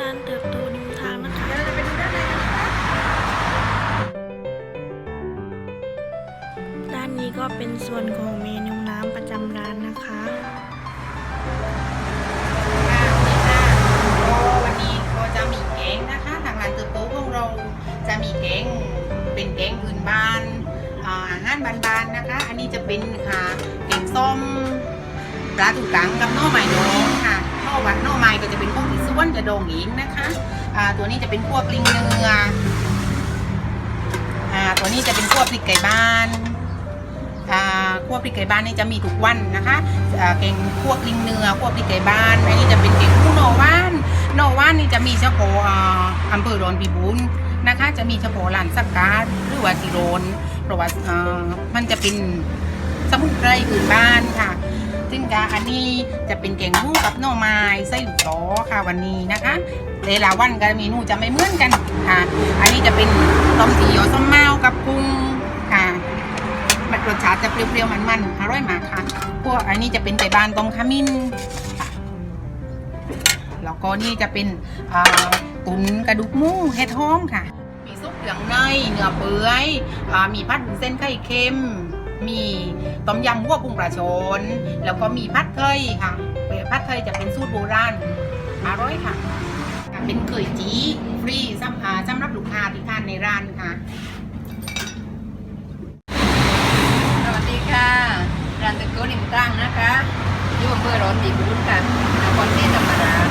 ร้านเติบโตริมทางนะคะเราจะไปดูด้านในกันนะคะด้านนี้ก็เป็นส่วนของเมนูน้ำประจำร้านนะคะค่ะนี่ค่ะก็วันนี้ก็จะมีแกงนะคะ ทางร้านเติบโตของเราจะมีแกงเป็นแกงพื้นบ้านอ่าอาหารบานๆนะคะ อันนี้จะเป็นค่ะแกงส้มปลาถูกกังกับน่อไม้ดอง ดองเองนะคะอ่าตัวนี้จะเป็นพวกลิงเนื้ออ่าตัวนี้จะเป็นพวกพริกไก่บ้านอ่าคั่วพริกไก่บ้านนี่จะมีทุกวันนะคะอ่าเก่งคั่วพริกเนื้อคั่วพริกไก่บ้านอันนี้จะเป็นเก่งคู่โนว่านโนว่านนี่จะมีเฉพาะอ่าอำเภอดอนพิบูลนะคะจะมีเฉพาะหลานสักการหรือว่าสิโรนเพราะว่าอ่ามันจะเป็นสมุนไพรพื้นบ้านค่ะ ซึ่งกาอันนี้จะเป็นเก่งคู่กับหน่อไม้ไส้หลูกล้อค่ะวันนี้นะคะเวลาวันกับเมนูจะไม่เหมือนกันค่ะ อันนี้จะเป็นต้มสีโยวส้มเมากับกุ้งค่ะมันรสชาติจะเปรี้ยวๆมันๆอร่อยมากค่ะ พวกอันนี้จะเป็นไก่บานต้มขมิ้นแล้วก็นี่จะเป็นตุ๋นกระดูกหมูเห็ดหอมค่ะ มีซุปเหลืองในเนื้อเปื่อยอมีผัดเส้นไข่เค็ม มีต้มยำหัวปรุงปลาชน แล้วก็มีผัดไทยค่ะผัดไทยจะเป็นสูตรโบราณอร่อยค่ะเป็นเคยจีฟรีสำสำหรับลูกค้าที่ทานในร้านค่ะสวัสดีค่ะร้านตะโกนิมตั้งนะคะอยู่อำเภอร้อนดีบุญค่ะนครศรีธรรมราช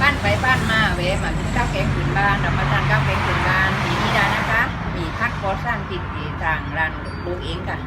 บ้านไปบ้านมาเวมากินข้าวแกงผืนบ้านรับประทานข้าวแกงผืนบ้านที่นี่ได้นะคะ มีพักก่อสร้างติดที่างร้านลูกเองค่ะ